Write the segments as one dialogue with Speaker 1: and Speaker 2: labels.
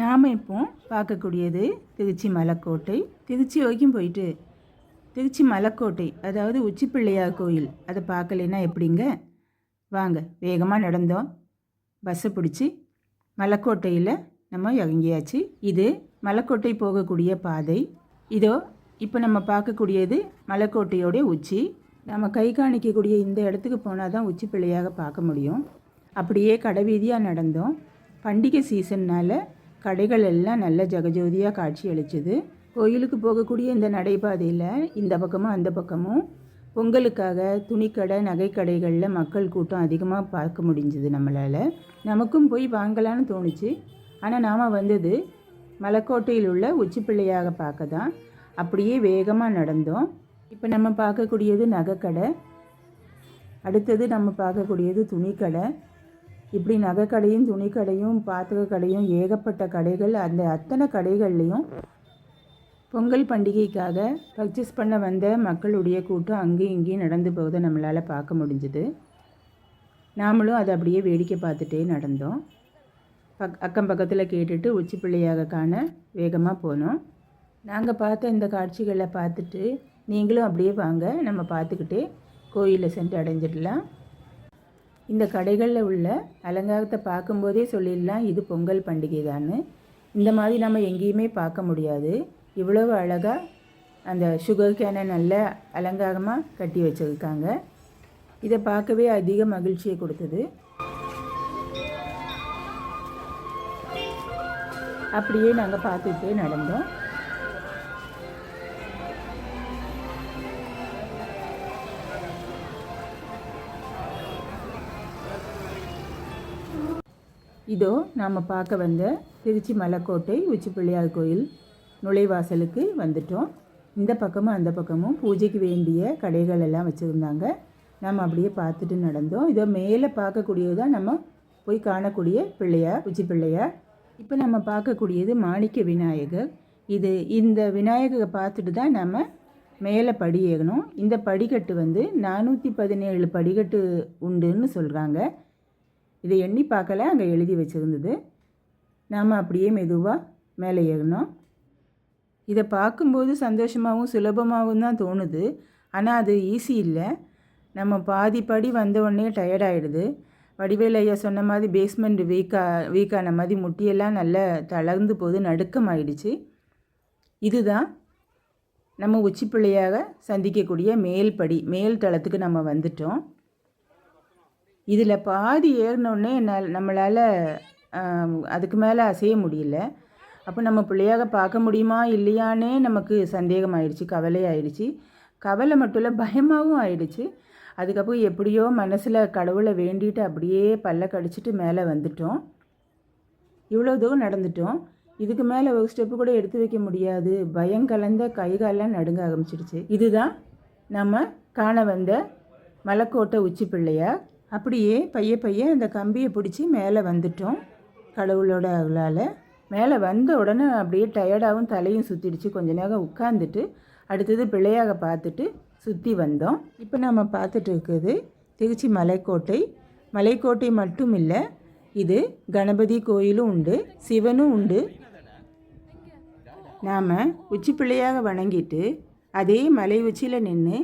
Speaker 1: நாம் இப்போ பார்க்கக்கூடியது திருச்சி மலைக்கோட்டை. திருச்சி வரைக்கும் போயிட்டு திருச்சி மலைக்கோட்டை அதாவது உச்சிப்பிள்ளையார் கோயில் அதை பார்க்கலைன்னா எப்படிங்க? வாங்க வேகமாக நடந்தோம். பஸ்ஸை பிடிச்சி மலைக்கோட்டையில் நம்ம இறங்கியாச்சு. இது மலைக்கோட்டை போகக்கூடிய பாதை. இதோ இப்போ நம்ம பார்க்கக்கூடியது மலைக்கோட்டையோடைய உச்சி. நம்ம கை காணிக்கக்கூடிய இந்த இடத்துக்கு போனால் தான் உச்சி பிள்ளையாக பார்க்க முடியும். அப்படியே கடைவீதியாக நடந்தோம். பண்டிகை சீசன்னால் கடைகள் எல்லாம் நல்ல ஜெகஜோதியாக காட்சி அளிச்சுது. கோயிலுக்கு போகக்கூடிய இந்த நடைபாதையில் இந்த பக்கமும் அந்த பக்கமும் பொங்கலுக்காக துணிக்கடை நகைக்கடைகளில் மக்கள் கூட்டம் அதிகமாக பார்க்க முடிஞ்சுது நம்மளால். நமக்கும் போய் வாங்கலான்னு தோணுச்சு. ஆனால் நாம் வந்தது மலைக்கோட்டையில் உள்ள உச்சி பிள்ளையாக பார்க்க தான் அப்படியே வேகமாக நடந்தோம். இப்போ நம்ம பார்க்கக்கூடியது நகைக்கடை. அடுத்தது நம்ம பார்க்கக்கூடியது துணிக்கடை. இப்படி நகைக்கடையும் துணிக்கடையும் பாத்திர கடையும் ஏகப்பட்ட கடைகள். அந்த அத்தனை கடைகள்லேயும் பொங்கல் பண்டிகைக்காக பர்ச்சேஸ் பண்ண வந்த மக்களுடைய கூட்டம் அங்கேயும் இங்கேயும் நடந்து போவதை நம்மளால் பார்க்க முடிஞ்சுது. நாமளும் அதை அப்படியே வேடிக்கை பார்த்துட்டே நடந்தோம். பக் அக்கம் பக்கத்தில் கேட்டுட்டு உச்சி பிள்ளையாக காண வேகமாக போனோம். நாங்கள் பார்த்த இந்த காட்சிகளை பார்த்துட்டு நீங்களும் அப்படியே வாங்க நம்ம பார்த்துக்கிட்டே கோயிலை சென்று அடைஞ்சிடலாம். இந்த கடைகளில் உள்ள அலங்காரத்தை பார்க்கும்போதே சொல்லிடலாம் இது பொங்கல் பண்டிகை தான் இந்த மாதிரி நம்ம எங்கேயுமே பார்க்க முடியாது. இவ்வளவு அழகாக அந்த சுகர் கேனை நல்ல அலங்காரமாக கட்டி வச்சுருக்காங்க. இதை பார்க்கவே அதிக மகிழ்ச்சியை கொடுத்தது. அப்படியே நாங்கள் பார்த்துட்டே நடந்தோம். இதோ நாம் பார்க்க வந்த திருச்சி மலைக்கோட்டை உச்சி பிள்ளையார் கோயில் நுழைவாசலுக்கு வந்துட்டோம். இந்த பக்கமும் அந்த பக்கமும் பூஜைக்கு வேண்டிய கடைகள் எல்லாம் வச்சுருந்தாங்க. நம்ம அப்படியே பார்த்துட்டு நடந்தோம். இதோ மேலே பார்க்கக்கூடியது தான் நம்ம போய் காணக்கூடிய பிள்ளையார் உச்சி பிள்ளையார் இப்போ நம்ம பார்க்கக்கூடியது மாணிக்க விநாயகர். இது இந்த விநாயகரை பார்த்துட்டு தான் நம்ம மேலே படி ஏறணும். இந்த படிக்கட்டு வந்து நானூற்றி பதினேழு படிக்கட்டு உண்டுன்னு சொல்கிறாங்க இதை எண்ணி பார்க்கல அங்கே எழுதி வச்சுருந்தது. நாம் அப்படியே மெதுவாக மேலே ஏறினோம். இதை பார்க்கும்போது சந்தோஷமாகவும் சுலபமாகவும் தான் தோணுது. ஆனால் அது ஈஸி இல்லை. நம்ம பாதி படி வந்த உடனே டயர்டாயிடுது வடிவேல் ஐயா சொன்ன மாதிரி பேஸ்மெண்ட் வீக்கா வீக்கான மாதிரி முட்டியெல்லாம் நல்லா தளர்ந்து போது நடுக்கமாயிடுச்சு இதுதான் நம்ம உச்சி பிள்ளையாக சந்திக்கக்கூடிய மேல் படி மேல் தளத்துக்கு நம்ம வந்துட்டோம். இதில் பாதி ஏறினோடனே என்னால் நம்மளால் அதுக்கு மேலே அசைய முடியல. அப்போ நம்ம பிள்ளையாக பார்க்க முடியுமா இல்லையானே நமக்கு சந்தேகம் ஆயிடுச்சு கவலை ஆயிடுச்சு கவலை மட்டும் இல்லை பயமாகவும் ஆயிடுச்சு. அதுக்கப்புறம் எப்படியோ மனசில் கடவுளை வேண்டிட்டு அப்படியே பல்ல கடிச்சிட்டு மேலே வந்துட்டோம். இவ்வளோ தூரம் நடந்துட்டோம். இதுக்கு மேலே ஒரு ஸ்டெப்பு கூட எடுத்து வைக்க முடியாது. பயம் கலந்த கை காலெல்லாம் நடுங்க ஆரம்பிச்சிடுச்சு. இதுதான் நம்ம காண வந்த மலைக்கோட்டை உச்சி பிள்ளையார். அப்படியே பைய பைய அந்த கம்பியை பிடிச்சி மேலே வந்துட்டோம் கடவுளோட அவளால் மேலே வந்த உடனே அப்படியே டயர்டாகவும் தலையும் சுற்றிடுச்சு கொஞ்ச நேரம் உட்காந்துட்டு அடுத்தது பிள்ளையாக பார்த்துட்டு சுற்றி வந்தோம். இப்போ நம்ம பார்த்துட்டு இருக்குது திருச்சி மலைக்கோட்டை. மலைக்கோட்டை மட்டும் இல்லை இது கணபதி கோயிலும் உண்டு சிவனும் உண்டு. நாம் உச்சி பிள்ளையாக வணங்கிட்டு அதே மலை உச்சியில் நின்று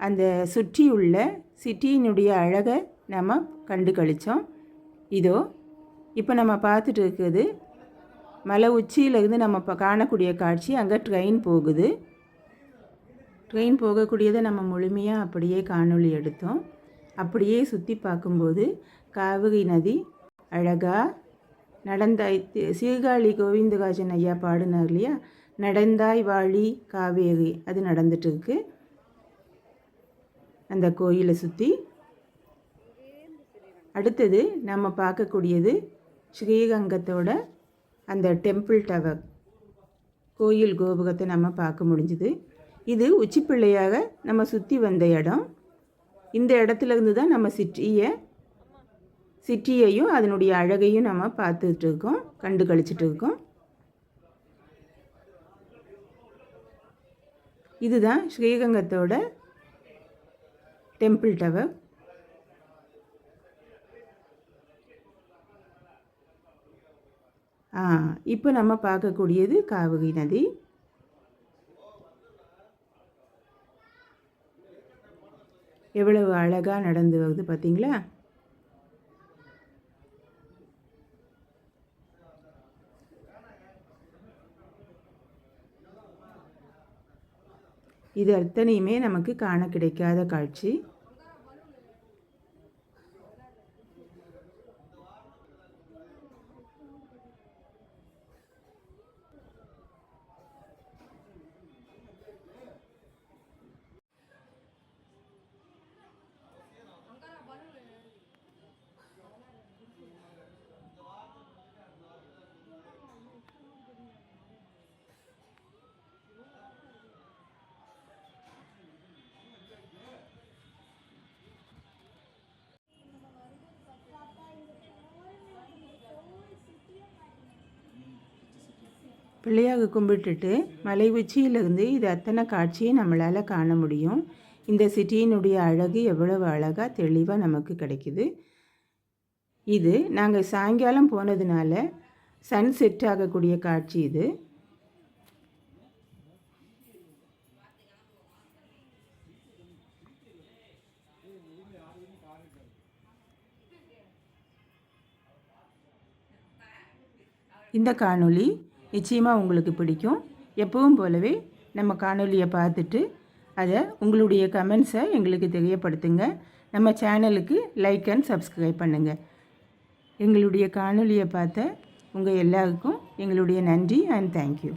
Speaker 1: அந்த சுற்றியுள்ள சிட்டியினுடைய அழகை நம்ம கண்டு கழித்தோம் இதோ இப்போ நம்ம பார்த்துட்டு இருக்குது மலை உச்சியிலேருந்து நம்ம இப்போ காணக்கூடிய காட்சி அங்கே ட்ரெயின் போகுது. ட்ரெயின் போகக்கூடியதை நம்ம முழுமையாக அப்படியே காணொளி எடுத்தோம். அப்படியே சுற்றி பார்க்கும்போது காவிரி நதி அழகாக நடந்தாய் சீர்காழி கோவிந்தராஜன் ஐயா பாடினார் இல்லையா? நடந்தாய் வாழி காவேரி அது நடந்துட்டு இருக்குது அந்த கோயிலை சுற்றி அடுத்தது நம்ம பார்க்கக்கூடியது ஸ்ரீரங்கத்தோட அந்த டெம்பிள் டவர். கோயில் கோபுரத்தை நம்ம பார்க்க முடிஞ்சுது. இது உச்சி பிள்ளையாக நம்ம சுற்றி வந்த இடம். இந்த இடத்துல இருந்து தான் நம்ம சிட்டியை சிட்டியையும் அதனுடைய அழகையும் நம்ம பார்த்துட்டு இருக்கோம் கண்டு கழிச்சிட்டு இருக்கோம். இதுதான் ஸ்ரீரங்கத்தோட டெம்பிள் டவர். ஆ இப்போ நம்ம பார்க்கக்கூடியது காவிரி நதி. எவ்வளவு அழகாக நடந்து வருது பார்த்தீங்களா? இது அத்தனையுமே நமக்கு காண கிடைக்காத காட்சி. பிள்ளையாக கும்பிட்டுட்டு மலை உச்சியிலிருந்து இது அத்தனை காட்சியை நம்மளால் காண முடியும். இந்த சிட்டியினுடைய அழகு எவ்வளவு அழகாக தெளிவாக நமக்கு கிடைக்குது. இது நாங்கள் சாயங்காலம் போனதுனால சன் செட் ஆகக்கூடிய காட்சி இது. இந்த காணொளி நிச்சயமாக உங்களுக்கு பிடிக்கும். எப்பவும் போலவே நம்ம காணொலியை பார்த்துட்டு அதை உங்களுடைய கமெண்ட்ஸை எங்களுக்கு தெரியப்படுத்துங்க. நம்ம சேனலுக்கு லைக் அண்ட் சப்ஸ்கிரைப் பண்ணுங்கள் எங்களுடைய காணொலியை பார்த்த உங்கள் எல்லாருக்கும் எங்களுடைய நன்றி அண்ட் தேங்க்யூ